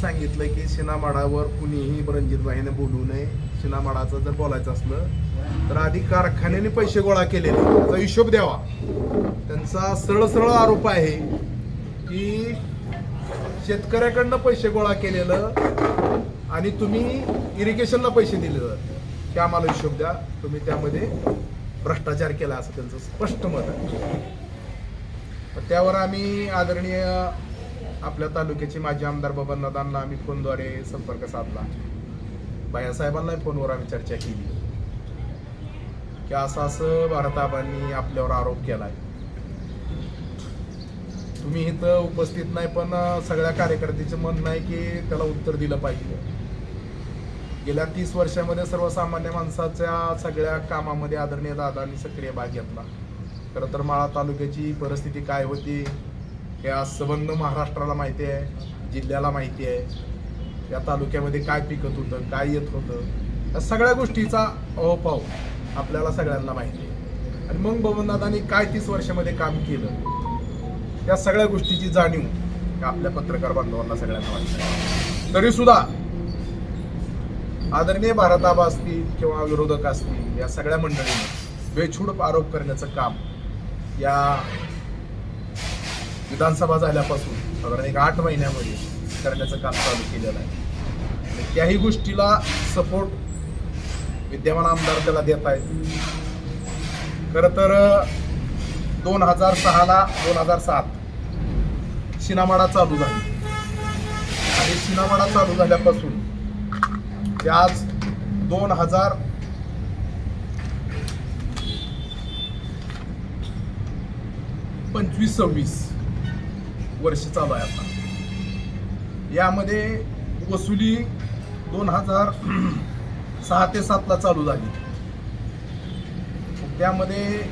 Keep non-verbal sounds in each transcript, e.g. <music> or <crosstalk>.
सांगितलं की सिनामाडावर कुणीही रणजितबाईने बोलू नये. सिनामाडाचं जर बोलायचं असलं तर आधी कारखान्याने पैसे गोळा केलेले. त्याचा हिशोब द्यावा. त्यांचा सरळ सरळ आरोप आहे की शेतकऱ्याकडनं पैसे गोळा केलेलं आणि तुम्ही इरिगेशनला पैसे दिलेलं. ते आम्हाला हिशोब द्या. तुम्ही त्यामध्ये भ्रष्टाचार केला असं त्यांचं स्पष्ट मत आहे. त्यावर आम्ही आदरणीय आपल्या तालुक्याचे माजी आमदार बबनदादांना आम्ही फोनद्वारे संपर्क साधला. बायासाहेबांनाही फोनवर आम्ही चर्चा केली. की असं असं भारताबांनी आपल्यावर आरोप केलाय. तुम्ही इथं उपस्थित नाही पण सगळ्या कार्यकर्त्याचं म्हणणं आहे की त्याला उत्तर दिलं पाहिजे. गेल्या तीस वर्षामध्ये सर्वसामान्य माणसाच्या सगळ्या कामामध्ये आदरणीय दादांनी सक्रिय भाग घेतला. खरं तर माळा तालुक्याची परिस्थिती काय होती? या संबंध महाराष्ट्राला माहिती आहे जिल्ह्याला माहिती आहे या तालुक्यामध्ये काय पिकत होतं काय येत होतं या सगळ्या गोष्टीचा अवपाव आपल्याला सगळ्यांना माहिती आहे. आणि मग बबनदादांनी काय तीस वर्षामध्ये काम केलं त्या सगळ्या गोष्टीची जाणीव आपल्या पत्रकार बांधवांना सगळ्यांना माहिती आहे. तरी सुद्धा आदरणीय भारताबा असतील किंवा विरोधक असतील या सगळ्या मंडळींनी बेछूड आरोप करण्याचं काम या विधानसभा झाल्यापासून साधारण एक आठ महिन्यामध्ये करण्याचं काम चालू केलेलं आहे. आणि त्याही गोष्टीला सपोर्ट विद्यमान आमदार त्याला देत आहेत. खरं तर दोन हजार सहाला दोन हजार सात शिनामाडा चालू झाली. आणि शिनामाडा चालू झाल्यापासून ते आज दोन हजार पंचवीस सव्वीस वर्ष चालू आहे आता. यामध्ये वसुली दोन हजार <clears throat> सहा ते सातला चालू झाली. त्यामध्ये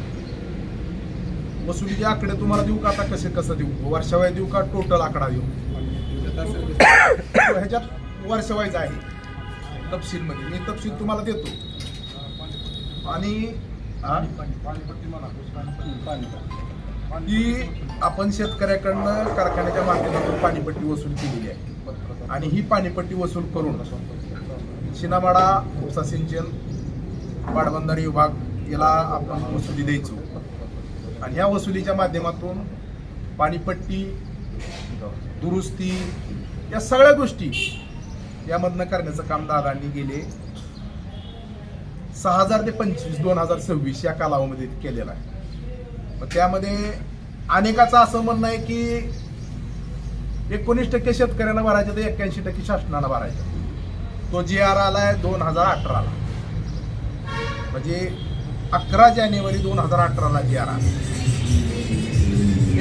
वसुलीचे आकडे तुम्हाला देऊ का? आता कसे कसं देऊ? वर्षावाय देऊ का? टोटल आकडा देऊ? <coughs> ह्याच्यात वर्षवाईज आहे. तपशीलमध्ये. मी तपशील तुम्हाला देतो. आणि हा? ही आपण शेतकऱ्याकडनं कारखान्याच्या माध्यमातून पाणीपट्टी वसूल केलेली आहे. आणि ही पाणीपट्टी वसूल करून शिनामाडा उपसा सिंचन पाटबंधारे विभाग याला आपण वसुली द्यायचो. आणि ह्या वसुलीच्या माध्यमातून पाणीपट्टी दुरुस्ती या सगळ्या गोष्टी यामधनं करण्याचं काम दादांनी गेले सहा हजार ते पंचवीस दोन हजार सव्वीस या कालावधीत केलेलं आहे. त्यामध्ये अनेकाचं असं म्हणणं आहे की एकोणीस टक्के शेतकऱ्यांना भरायचं तर एक्क्याऐंशी टक्के शासनाला भरायचं. तो जी आर आलाय दोन हजार अठराला. म्हणजे अकरा जानेवारी दोन हजार अठराला जी आर आला.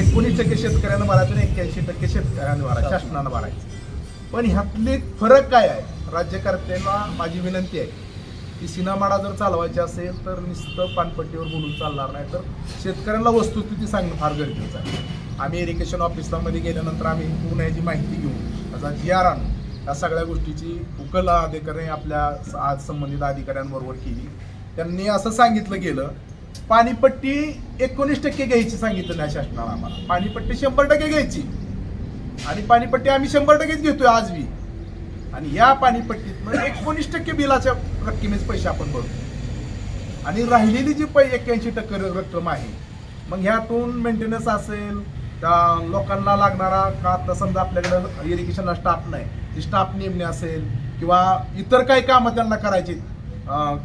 एकोणीस टक्के शेतकऱ्यांना भरायचं आणि एक्क्याऐंशी टक्के शेतकऱ्यांना भरायचं शासनानं भरायचं. पण ह्यातले फरक काय आहे? राज्यकर्त्यांना माझी विनंती आहे की सिनामाडा जर चालवायची असेल तर नुसतं पानपट्टीवर बोलून चालणार नाही. तर शेतकऱ्यांना वस्तुस्थिती सांगणं फार गरजेचं आहे. आम्ही इरिगेशन ऑफिसमध्ये गेल्यानंतर आम्ही पूर्ण याची माहिती घेऊ त्याचा जी आर आणू या सगळ्या गोष्टीची उकल अधिकारी आपल्या स- आज संबंधित अधिकाऱ्यांबरोबर केली. त्यांनी असं सांगितलं गेलं पाणीपट्टी एकोणीस टक्के घ्यायची सांगितलं नाही शासनाला आम्हाला. पाणीपट्टी शंभर टक्के घ्यायची. आणि पाणीपट्टी आम्ही शंभर टक्केच घेतोय आज बी आणि या पाणीपट्टीतनं एकोणीस टक्के बिलाच्या रक्कमेच पैसे आपण भरतो आणि राहिलेली जी पै एक्क्याऐंशी टक्के रक्कम आहे मग ह्यातून मेंटेनन्स असेल त्या लोकांना लागणारा का आता समजा आपल्याकडं इरिगेशनला स्टाफ नाही ती स्टाफ नेमणे असेल किंवा इतर काही कामं त्यांना करायची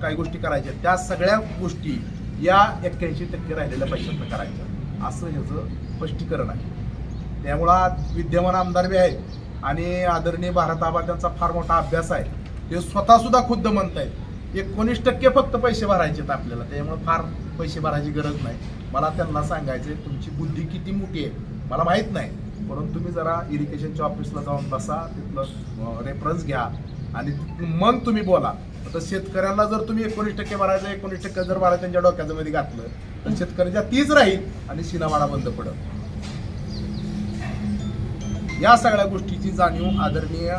काही गोष्टी करायच्या त्या सगळ्या गोष्टी या एक्क्याऐंशी टक्के राहिलेल्या पैशातनं करायच्या. असं ह्याचं स्पष्टीकरण आहे. त्यामुळं विद्यमान आमदार बी आहेत आणि आदरणीय भारत आबा त्यांचा फार मोठा अभ्यास आहे. हे स्वतः सुद्धा खुद्द म्हणतायत. एकोणीस टक्के फक्त पैसे भरायचे आहेत आपल्याला. त्याच्यामुळे फार पैसे भरायची गरज नाही. मला त्यांना सांगायचे तुमची बुद्धी किती मोठी आहे? मला माहीत नाही. म्हणून तुम्ही जरा इरिगेशनच्या ऑफिसला जाऊन बसा तिथलं रेफरन्स घ्या आणि मग तुम्ही बोला. आता शेतकऱ्यांना जर तुम्ही एकोणीस टक्के भरायचं एकोणीस टक्के जर भरायचं त्यांच्या डोक्याच्या मध्ये घातलं तर शेतकऱ्याच्या तीच राहील आणि शिनावाडा बंद पडत या सगळ्या गोष्टीची जाणीव आदरणीय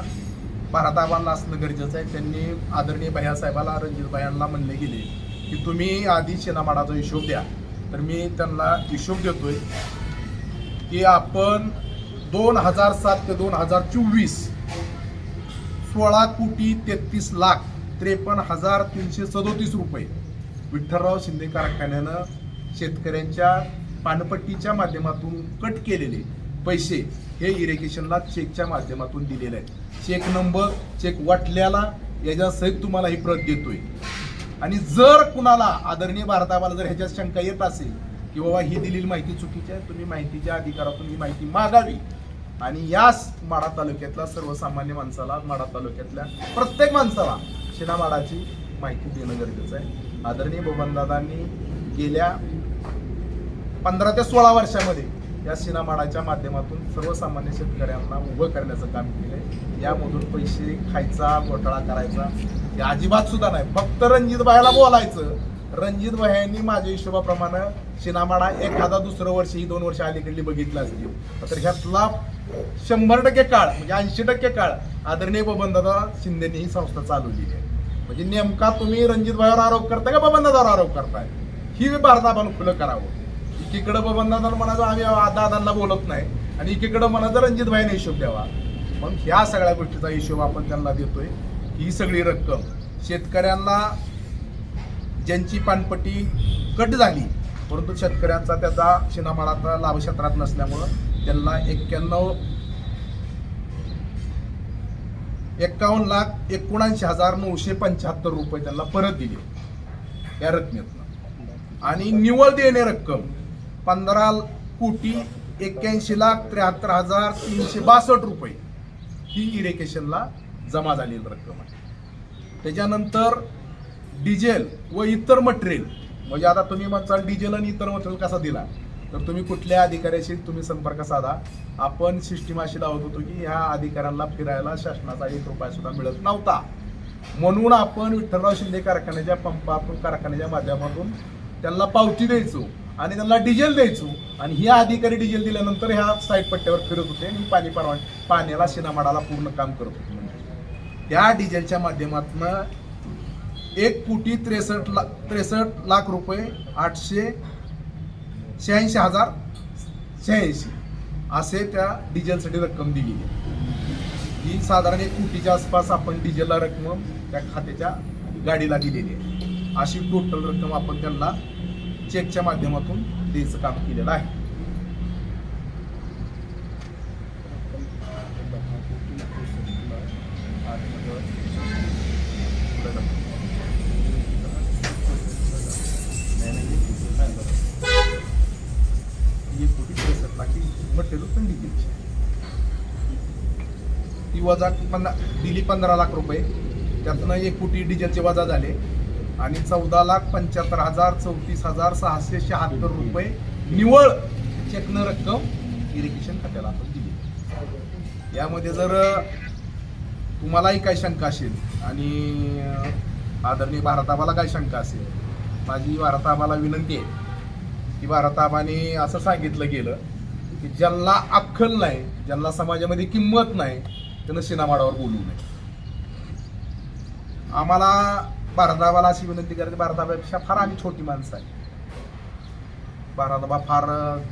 भारताबांना असणं गरजेचं आहे. त्यांनी आदरणीय भैयासाहेबाला रणजित भैयांना म्हणले गेले की तुम्ही आधी शेनामाडाचा हिशोब द्या. तर मी त्यांना हिशोब देतोय की आपण दोन हजार सात ते दोन हजार चोवीस सोळा कोटी तेहतीस लाख त्रेपन्न हजार तीनशे सदोतीस रुपये विठ्ठलराव शिंदे कारखान्यानं शेतकऱ्यांच्या पानपट्टीच्या माध्यमातून कट केलेले. पैसे हे इरिगेशनला चेकच्या माध्यमातून दिलेले आहेत. चेक नंबर चेक वाटल्याला याच्यासहित तुम्हाला ही प्रत देतोय. आणि जर कुणाला आदरणीय भारताबाला जर ह्याच्यात शंका येत असेल की बाबा ही दिलेली माहिती चुकीची आहे तुम्ही माहितीच्या अधिकारातून ही माहिती मागावी. आणि याच माडा तालुक्यातल्या सर्वसामान्य माणसाला माडा तालुक्यातल्या प्रत्येक माणसाला शिनामाडाची माहिती देणं गरजेचं आहे. आदरणीय बबनदादांनी गेल्या पंधरा ते सोळा वर्षामध्ये या सिनामाडाच्या माध्यमातून सर्वसामान्य शेतकऱ्यांना उभं करण्याचं काम केलंय. यामधून पैसे खायचा घोटाळा करायचा हे अजिबात सुद्धा नाही. फक्त रणजित भायला बोलायचं. रणजित भायांनी माझ्या हिशोबाप्रमाणे शिनामाडा एखादा दुसरं वर्ष ही दोन वर्ष अलीकडली बघितलं असतील तर ह्यातला शंभर टक्के काळ म्हणजे ऐंशी टक्के काळ आदरणीय बबनदादा शिंदेनी ही संस्था चालवलेली आहे. म्हणजे नेमका तुम्ही रणजित भाईवर आरोप करताय का बबनदादावर आरोप करताय? ही भारत आपण खुलं करावं. एकीकडं बबनदादाला म्हणायचं आम्ही दादांना बोलत नाही. आणि एकीकडं म्हणायचं रणजित भाईने हिशोब द्यावा. मग ह्या सगळ्या गोष्टीचा हिशोब आपण त्यांना देतोय ही सगळी रक्कम शेतकऱ्यांना ज्यांची पानपट्टी कट झाली परंतु शेतकऱ्यांचा त्याचा शिनामाळाचा लाभ क्षेत्रात नसल्यामुळं त्यांना एक्क्याण्णव एक्कावन्न लाख एकोणऐंशी हजार नऊशे पंच्याहत्तर रुपये त्यांना परत दिले या रकमेतनं. आणि निवळ देणे रक्कम पंधरा कोटी एक्क्याऐंशी लाख त्र्याहत्तर हजार तीनशे बासष्ट रुपये ही इरेकेशनला जमा झालेली रक्कम आहे. त्याच्यानंतर डिझेल व इतर मटेरियल म्हणजे आता तुम्ही चाल डिझेल आणि इतर मटेरियल कसा दिला? तर तुम्ही कुठल्या अधिकाऱ्याशी तुम्ही संपर्क साधा. आपण सिस्टीम अशी लावत होतो की ह्या अधिकाऱ्यांना फिरायला शासनाचा एक रुपया सुद्धा मिळत नव्हता. म्हणून आपण विठ्ठलराव शिंदे कारखान्याच्या पंपातून कारखान्याच्या माध्यमातून त्यांना पावती द्यायचो. आणि त्यांना डिझेल द्यायचो. आणि हे अधिकारी डिझेल दिल्यानंतर ह्या साईड पट्ट्यावर फिरत होते आणि पाणी परवा पाण्याला शिनामाडाला पूर्ण काम करत होते म्हणजे. त्या डिझेलच्या माध्यमातून एक कोटी त्रेसष्ट लाख त्रेसष्ट लाख रुपये आठशे शहाऐंशी हजार शहाऐंशी असे त्या डिझेलसाठी रक्कम दिली ही साधारण एक कोटीच्या आसपास आपण डिझेलला रक्कम त्या खात्याच्या गाडीला दिलेली आहे. अशी टोटल रक्कम आपण त्यांना चेकच्या माध्यमातून द्यायचं काम केलेलं आहे. ती वजा पंधरा दिली पंधरा लाख रुपये. त्यातनं एक कोटी डिझेलचे वजा झाले. आणि चौदा लाख पंच्याहत्तर हजार चौतीस हजार सहाशे शहात्तर रुपये निव्वळ चेकनं रक्कम इरिगेशन खात्याला आपण दिली. यामध्ये जर तुम्हालाही काही शंका असेल आणि आदरणीय भारताबाला काय शंका असेल माझी भारताबाला विनंती आहे की भारताबाने असं सांगितलं गेलं की ज्यांना अक्कल नाही ज्यांना समाजामध्ये किंमत नाही त्यांना सिनामाडावर बोलू नये. आम्हाला भारताबाला अशी विनंती करते भारतापेक्षा फार आम्ही छोटी माणसं आहे भारताबा फार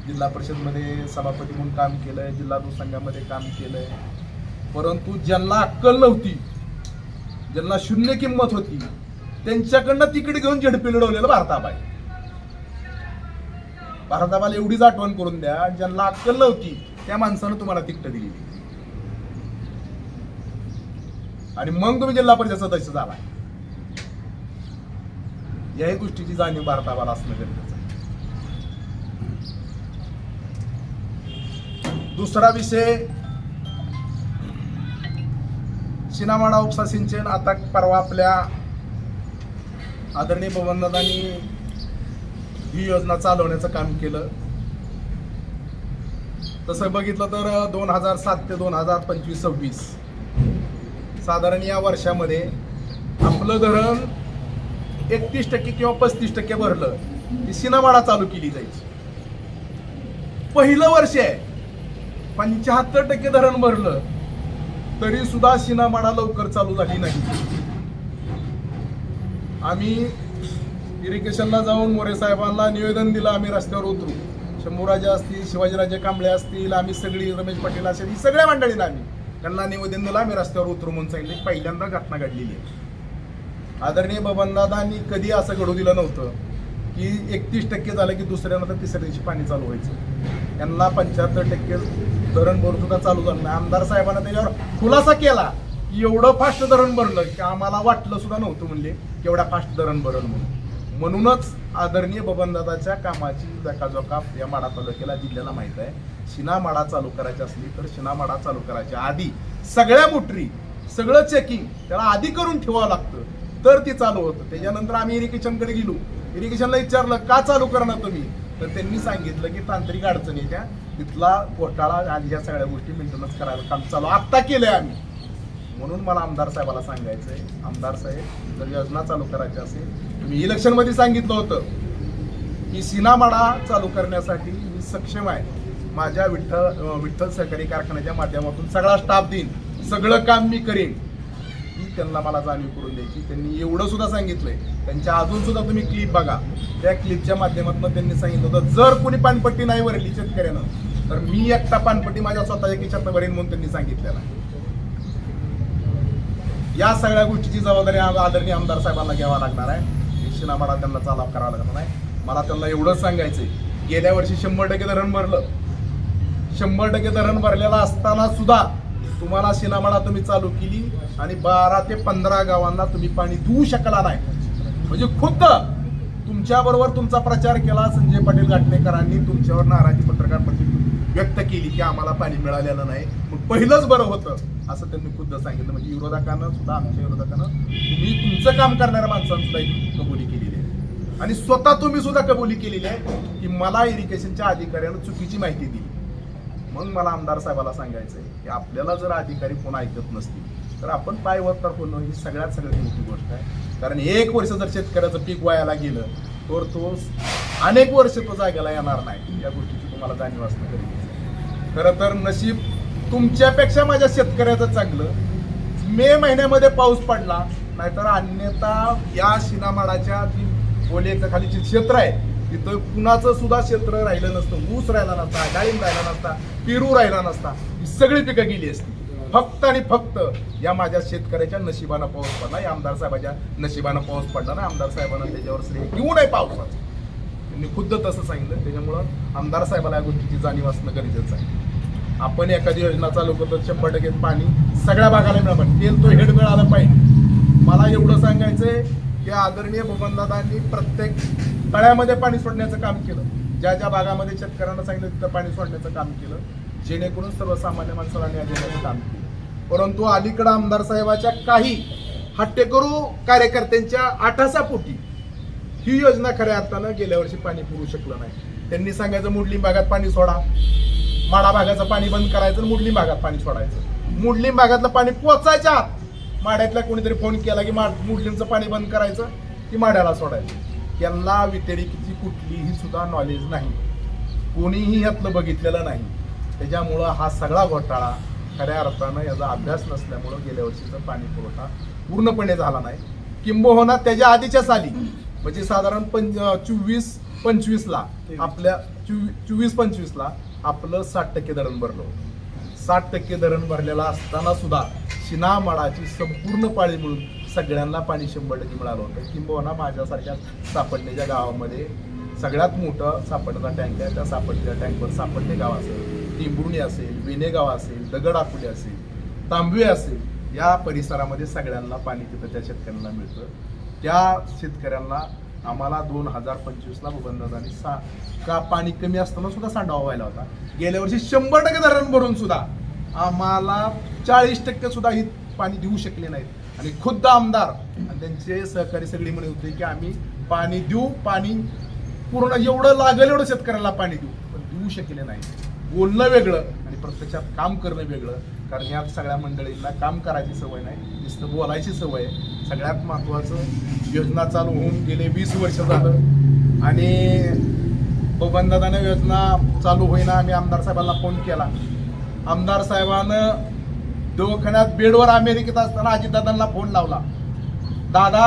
जिल्हा परिषदमध्ये सभापती म्हणून काम केलंय जिल्हा संघामध्ये काम केलंय. परंतु ज्यांना अक्कल नव्हती ज्यांना शून्य किंमत होती त्यांच्याकडनं तिकडे घेऊन झेडपी लढवलेलं भारताबा आहे. भारताबाला एवढीच आठवण करून द्या ज्यांना अक्कल नव्हती त्या माणसानं तुम्हाला तिकट दिली आणि मग तुम्ही जिल्हा परिषद सदस्य झाला याही गोष्टीची जाणीव भारताबाला असणं गरजेचं आहे. दुसरा विषय शिनामाडा उपसा सिंचन आता परवा आपल्या आदरणीय भवनदादांनी ही योजना चालवण्याचं काम केलं. तसं बघितलं तर दोन हजार सात ते दोन हजार पंचवीस सव्वीस साधारण या वर्षामध्ये आपलं धरण एकतीस टक्के किंवा पस्तीस टक्के भरलं की सिनेमाडा चालू केली जायची पहिलं वर्ष आहे. पंच्याहत्तर टक्के धरण भरलं तरी सुद्धा सिनेमाडा लवकर चालू झाली नाही. आम्ही इरिगेशनला जाऊन मोरे साहेबांना निवेदन दिलं आम्ही रस्त्यावर उतरू. शंभूराजे असतील शिवाजीराजे कांबळे असतील आम्ही सगळी रमेश पाटील असेल ही सगळ्या मंडळींना आम्ही त्यांना निवेदन दिलं आम्ही रस्त्यावर उतरू म्हणून सांगितले. पहिल्यांदा घटना घडलेली आहे. आदरणीय बबनदादांनी कधी असं घडू दिलं नव्हतं की एकतीस टक्के झालं की दुसऱ्यानंतर तिसऱ्या दिवशी पाणी चालू व्हायचं. यांना पंच्याहत्तर टक्के धरण भरून सुद्धा चालू झालं नाही. आमदार साहेबांना त्याच्यावर खुलासा केला की एवढं फास्ट धरण भरलं की आम्हाला वाटलं सुद्धा नव्हतं म्हणले एवढ्या फास्ट धरण भरण म्हणून. म्हणूनच आदरणीय बबनदादाच्या कामाची जकाजोका या माडा तालुक्याला जिल्ह्याला माहीत आहे. शिना माडा चालू करायची असली तर शिनामाडा चालू करायच्या आधी सगळ्या मोटरी सगळं चेकिंग त्याला आधी करून ठेवावं लागतं. तर ती चालू होतं. त्याच्यानंतर आम्ही इरिगेशनकडे गेलो. इरिगेशनला विचारलं का चालू करणार तुम्ही? तर त्यांनी सांगितलं की तांत्रिक अडचणी त्या. तिथला घोटाळा आणि या सगळ्या गोष्टी मेंटेनन्स करायला काम चालू आत्ता केलंय आम्ही. म्हणून मला आमदार साहेबाला सांगायचंय आमदार साहेब जर योजना चालू करायची असेल तुम्ही इलेक्शनमध्ये सांगितलं होतं की सिनामाडा चालू करण्यासाठी मी सक्षम आहे. माझ्या विठ्ठल विठ्ठल सहकारी कारखान्याच्या माध्यमातून सगळा स्टाफ देईन. सगळं काम मी करेन. त्यांना मला जाणीव करून द्यायची. त्यांनी एवढं सुद्धा सांगितलंय. त्यांच्या अजून सुद्धा तुम्ही क्लिप बघा. त्या क्लिपच्या माध्यमातून त्यांनी सांगितलं होतं जर कोणी पानपट्टी नाही भरली शेतकऱ्यानं तर मी एकटा पानपट्टी माझ्या स्वतःच्या खिशातनं भरेन म्हणून त्यांनी सांगितलेलं आहे. या सगळ्या गोष्टीची जबाबदारी आदरणीय आमदार साहेबांना घ्यावा लागणार आहे. निश्चित आम्हाला त्यांना चालाव करावा लागणार आहे. मला त्यांना एवढंच सांगायचंय. गेल्या वर्षी शंभर टक्के धरण भरलं. शंभर टक्के धरण भरलेलं असताना सुद्धा तुम्हाला शिनामाळा तुम्ही चालू केली आणि बारा ते पंधरा गावांना तुम्ही पाणी देऊ शकला नाही. म्हणजे खुद्द तुमच्याबरोबर तुमचा प्रचार केला संजय पाटील घाटणेकरांनी तुमच्यावर नाराजी पत्रकार परिषद व्यक्त केली की आम्हाला पाणी मिळालेलं नाही. मग पहिलंच बरं होतं असं त्यांनी खुद्द सांगितलं. म्हणजे विरोधकांना सुद्धा आमच्या विरोधकांना तुम्ही तुमचं काम करणाऱ्या माणसांसुद्धा कबुली केलेली आहे. आणि स्वतः तुम्ही सुद्धा कबुली केलेली आहे की मला इरिगेशनच्या अधिकाऱ्यानं चुकीची माहिती दिली. मग मला आमदार साहेबाला सांगायचं आहे की आपल्याला जर अधिकारी कोण ऐकत नसतील तर आपण पाय वर तर होणं ही सगळ्यात सगळ्यात मोठी गोष्ट आहे. कारण एक वर्ष जर शेतकऱ्याचं पीक वायाला गेलं तर तो अनेक वर्ष तो जागेला येणार नाही. या गोष्टीची तुम्हाला जाणीव असणं गरजेचं आहे. खरं तर नशीब तुमच्यापेक्षा माझ्या शेतकऱ्याचं चांगलं. मे महिन्यामध्ये पाऊस पडला नाहीतर अन्यथा या शिनामाडाच्या जी ओलेचं खाली जे क्षेत्र आहे तिथं कुणाचं सुद्धा क्षेत्र राहिलं नसतं. ऊस राहिला नसता डाळिंब राहिला नसता पेरू राहिला नसता. ही सगळी पिकं गेली असती. फक्त आणि फक्त या माझ्या शेतकऱ्याच्या नशिबानं पाऊस पडला. या आमदार साहेबाच्या नशिबानं पाऊस पडला ना. आमदार साहेबांना त्याच्यावर श्रेय घेऊ नये पावसाचं. त्यांनी खुद्द तसं सांगितलं. त्याच्यामुळं आमदार साहेबाला या गोष्टीची जाणीव असणं गरजेचं आहे. आपण एखादी योजना चालू करतो शंभर टक्के पाणी सगळ्या भागाला मिळालं पाहिजे. तेल तो हेड मिळाला पाहिजे. मला एवढं सांगायचंय या आदरणीय भुवनदादांनी प्रत्येक तळ्यामध्ये पाणी सोडण्याचं काम केलं. ज्या ज्या भागामध्ये शेतकऱ्यांना सांगितलं तिथं पाणी सोडण्याचं काम केलं. जेणेकरून सर्वसामान्य माणसाला न्याय देण्याचं काम केलं. परंतु अलीकडं आमदार साहेबाच्या काही हट्टेकरू कार्यकर्त्यांच्या आठासापोटी ही योजना खऱ्या अर्थानं गेल्या वर्षी पाणी पुरू शकलं नाही. त्यांनी सांगायचं मुडलिंब भागात पाणी सोडा. माडा भागाचं पाणी बंद करायचं आणि भागात पाणी सोडायचं. मुडलिंब भागातलं पाणी पोचायच्या आत माड्यातल्या कोणीतरी फोन केला की मा मुडलींचं पाणी बंद करायचं की माड्याला सोडायचं. यांना व्यतिरिक्तची कुठलीही सुद्धा नॉलेज नाही. कोणीही यातलं बघितलेलं नाही. त्याच्यामुळं हा सगळा घोटाळा खऱ्या अर्थानं याचा अभ्यास नसल्यामुळं गेल्या वर्षीचा पाणी पुरवठा पूर्णपणे झाला नाही. किंबहुना त्याच्या आधीच्या साली म्हणजे साधारण पंच चोवीस पंचवीसला आपल्या चोवीस पंचवीसला आपलं साठ टक्के धरण भरलं होतं. साठ टक्के धरण भरलेलं असताना सुद्धा शिनामाडाची संपूर्ण पाळी मिळून सगळ्यांना पाणी शंभर टक्के मिळालं होतं. किंबहुना माझ्यासारख्या सापडण्याच्या गावामध्ये सगळ्यात मोठं सापडचा टँक आहे. त्या सापडलेल्या टँकवर सापडणे गाव असेल टिंबुर्णी असेल विनेगाव असेल दगड आकुले असेल तांबवे असेल या परिसरामध्ये सगळ्यांना पाणी तिथं त्या शेतकऱ्यांना मिळतं. त्या शेतकऱ्यांना आम्हाला दोन हजार पंचवीसला भूबंदानी सा का पाणी कमी असताना सुद्धा सांडावा व्हायला होता. गेल्या वर्षी शंभर टक्के धरण भरून सुद्धा आम्हाला चाळीस टक्के सुद्धा ही पाणी देऊ शकले नाहीत. आणि खुद्द आमदार आणि त्यांचे सहकारी सगळी म्हणत होते की आम्ही पाणी देऊ पाणी पूर्ण एवढं लागेल एवढं शेतकऱ्याला पाणी देऊ पण देऊ शकले नाही बोलणं वेगळं आणि प्रत्यक्षात काम करणं वेगळं कारण या सगळ्या मंडळींना काम करायची सवय नाही नुसतं बोलायची सवय आहे. सगळ्यात महत्त्वाचं योजना चालू होऊन गेले वीस वर्ष झालं आणि बबनदादाने योजना चालू होईना आम्ही आमदार साहेबांना फोन केला. आमदार साहेबानं दवाखान्यात बेडवर अमेरिकेत असताना अजितदादांना फोन लावला. दादा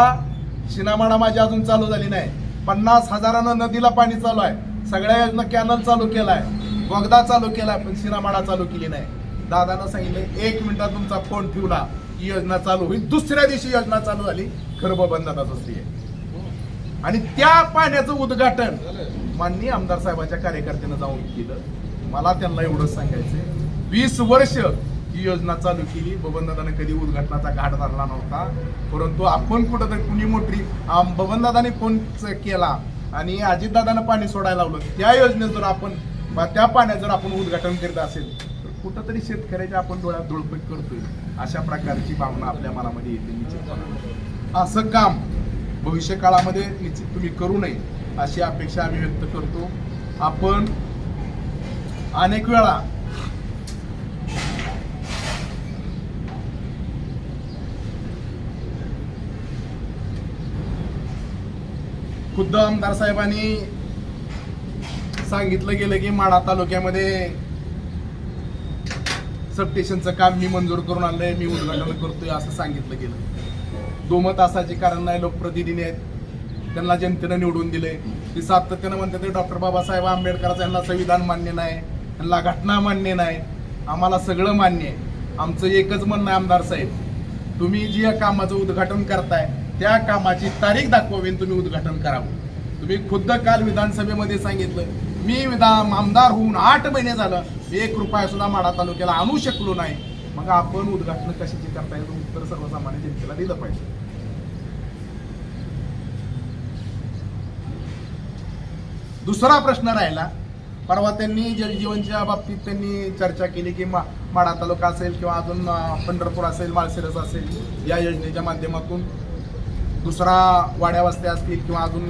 शिनामाडा माझी अजून चालू झाली नाही. पन्नास हजारानं नदीला पाणी चालू आहे. सगळ्या योजना कॅनल चालू केलाय. बोगदा चालू केलाय पण शिनामाडा चालू केली नाही. दादानं सांगितलं एक मिनिटात तुमचा फोन ठेवला. ही योजना चालू होईल. दुसऱ्या दिवशी योजना चालू झाली. खरं बबन दादाचं स्त्री आहे. आणि त्या पाण्याचं उद्घाटन माननीय आमदार साहेबांच्या कार्यकर्त्यानं जाऊन केलं. मला त्यांना एवढंच सांगायचं वीस वर्ष ही योजना चालू केली. बबनदादाने कधी उद्घाटनाचा घाट धरला नव्हता. परंतु आपण कुठंतरी कुणी मोठी आम- बबनदादाने फोन केला आणि अजितदादानं पाणी सोडायला लावलं. त्या योजनेत जर आपण त्या पाण्यात जर आपण उद्घाटन करीत असेल तर कुठंतरी शेतकऱ्याच्या आपण डोळ्यात धुळपट करतोय. अशा प्रकारची भावना आपल्या मनामध्ये येते निश्चितपणे. असं काम भविष्य काळामध्ये निश्चित तुम्ही करू नये अशी अपेक्षा आम्ही व्यक्त करतो. आपण अनेक वेळा खुद्द आमदार साहेबांनी सांगितलं गेलं की माढा तालुक्यामध्ये सबस्टेशनचं काम मी मंजूर करून आणलंय मी उद्घाटन करतोय असं सांगितलं गेलं. दोमत असाची कारण नाही लोकप्रतिनिधी आहेत. त्यांना जनतेनं निवडून दिले ती सातत्यानं म्हणतात ते डॉक्टर बाबासाहेब आंबेडकरांचं यांना संविधान मान्य नाही. यांना घटना मान्य नाही. आम्हाला सगळं मान्य आहे. आमचं एकच म्हणणं आहे आमदार साहेब तुम्ही जी या कामाचं उद्घाटन करताय त्या कामाची तारीख दाखवावी तुम्ही उद्घाटन करावं. तुम्ही खुद्द काल विधानसभेमध्ये सांगितलं मी विधान आमदार होऊन आठ महिने झालं एक रुपया सुद्धा माडा तालुक्याला आणू शकलो नाही. मग आपण उद्घाटन कशाची करता येईल उत्तर सर्वसामान्य जनतेला दिलं पाहिजे. दुसरा प्रश्न राहिला परवा त्यांनी जलजीवनच्या बाबतीत त्यांनी चर्चा केली की मा माडा तालुका असेल किंवा अजून पंढरपूर असेल माळशिरस असेल या योजनेच्या माध्यमातून दुसरा वाड्या वस्त्या असतील किंवा अजून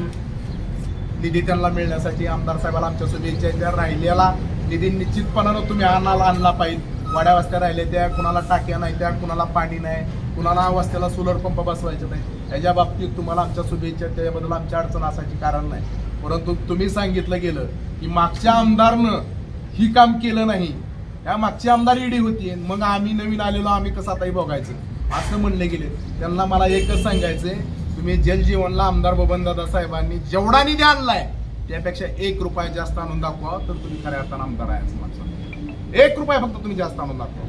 निधी त्यांना मिळण्यासाठी आमदार साहेबाला आमच्या शुभेच्छा त्या राहिलेला निधी निश्चितपणानं तुम्ही आणाला आणला पाहिजे. वाड्या वस्त्या राहिल्या त्या कुणाला टाक्या नाही त्या कुणाला पाणी नाही कुणाला वस्त्याला सोलर पंप बसवायचे नाही. याच्या बाबतीत तुम्हाला आमच्या शुभेच्छा त्याबद्दल त्याच्याबद्दल आमच्या अडचण असायची कारण नाही. परंतु तुम्ही सांगितलं गेलं की मागच्या आमदारनं ही काम केलं नाही. या मागची आमदार ईडी होती. मग आम्ही नवीन आलेलो आम्ही कसं आताही बघायचं? असं म्हणले गेले. त्यांना मला एकच सांगायचंय तुम्ही जलजीवनला आमदार बबनदादा साहेबांनी जेवढा निधी आणलाय त्यापेक्षा एक रुपया जास्त आणून दाखवा तर तुम्ही खऱ्या अर्थानं आमदार आहे असं मला एक रुपया फक्त तुम्ही जास्त आणून दाखवा.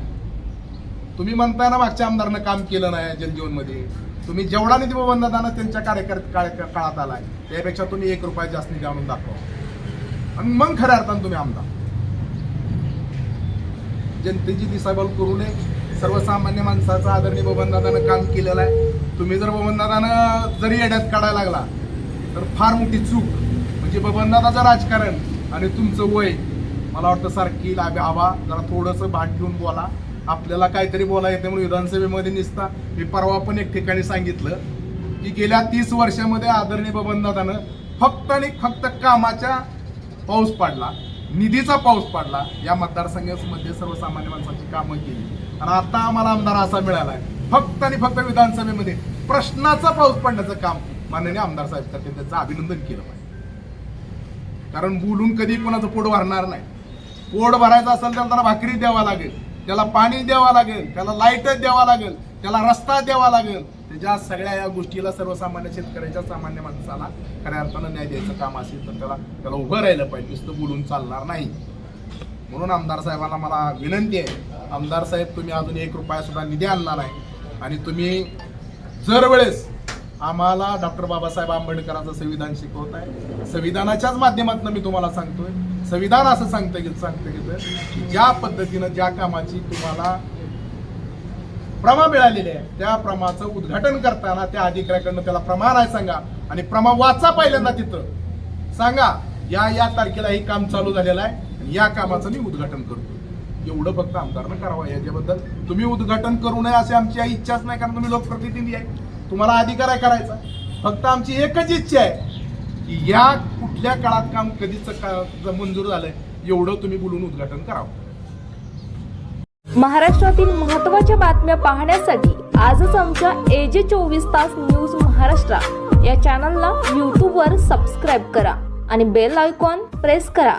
तुम्ही म्हणताय ना मागच्या आमदारनं काम केलं नाही जलजीवनमध्ये तुम्ही जेवढा निधी बबनदादानं त्यांच्या कार्यकर्त काळात आलाय त्यापेक्षा तुम्ही एक रुपया जास्त निधी आणून दाखवा. आणि मग खऱ्या अर्थानं तुम्ही आमदार. जनतेची दिशाभूल करू नये. सर्वसामान्य माणसाचं आदरणीय बबनदादानं काम केलेलं आहे. तुम्ही जर बबनदादानं जरी येड्यात काढायला लागला तर फार मोठी चूक. म्हणजे बबनदादाचं राजकारण आणि तुमचं वय मला वाटतं सारखी लाभ आवा जरा थोडंसं भाग घेऊन बोला. आपल्याला काहीतरी बोला येते म्हणून विधानसभेमध्ये निसता. मी परवा पण एक ठिकाणी सांगितलं की गेल्या तीस वर्षामध्ये आदरणीय बबनदादानं फक्त आणि फक्त कामाच्या पाऊस पडला निधीचा पाऊस पडला. या मतदारसंघामध्ये सर्वसामान्य माणसाची कामं केली. आणि आता आम्हाला आमदार असा मिळालाय. फक्त आणि फक्त विधानसभेमध्ये प्रश्नाचा पाऊस पडण्याचं काम माननीय आमदार साहेब करते त्याचं अभिनंदन केलं पाहिजे. कारण बोलून कधी कोणाचं पोट भरणार नाही. पोट भरायचं असेल तर त्याला भाकरी द्यावा लागेल त्याला पाणी द्यावं लागेल त्याला लाइट द्यावा लागेल त्याला रस्ता द्यावा लागेल. त्याच्या सगळ्या या गोष्टीला सर्वसामान्य शेतकऱ्याच्या सामान्य माणसाला खऱ्या अर्थानं न्याय द्यायचं काम असेल तर त्याला त्याला उभं राहिलं पाहिजे नुसतं बोलून चालणार नाही. म्हणून आमदार साहेबांना मला विनंती आहे. आमदार साहेब तुम्ही अजून एक रुपया सुद्धा निधी आणला नाही. आणि तुम्ही जर वेळेस आम्हाला डॉक्टर बाबासाहेब आंबेडकरांचं संविधान शिकवत आहे संविधानाच्याच माध्यमातून मी तुम्हाला सांगतोय संविधान असं सांगतं की सांगतं की की ज्या पद्धतीनं ज्या कामाची तुम्हाला प्रमा मिळालेली आहे त्या प्रमाचं उद्घाटन करताना त्या अधिकाऱ्याकडनं त्याला प्रमाण आहे सांगा. आणि प्रमा वाचा पहिल्यांदा तिथं. सांगा या या तारखेला हे काम चालू झालेलं आहे. आणि या कामाचं मी उद्घाटन करतो. एवढं फक्त आमदारनं करावं. याच्याबद्दल तुम्ही उद्घाटन करू नये अशी आमची इच्छाच नाही कारण तुम्ही लोकप्रतिनिधी आहे. तुम्हाला अधिकार आहे करायचा. फक्त आमची एकच इच्छा आहे की या कुठल्या काळात काम कधीच का मंजूर झालंय एवढं तुम्ही बोलून उद्घाटन करावं. महाराष्ट्रातील महत्त्वाच्या बातम्या पाहण्यासाठी आजच आमच्या एजे चोवीस तास न्यूज महाराष्ट्र या चॅनलला यूट्यूबवर सबस्क्राईब करा आणि बेल आयकॉन प्रेस करा.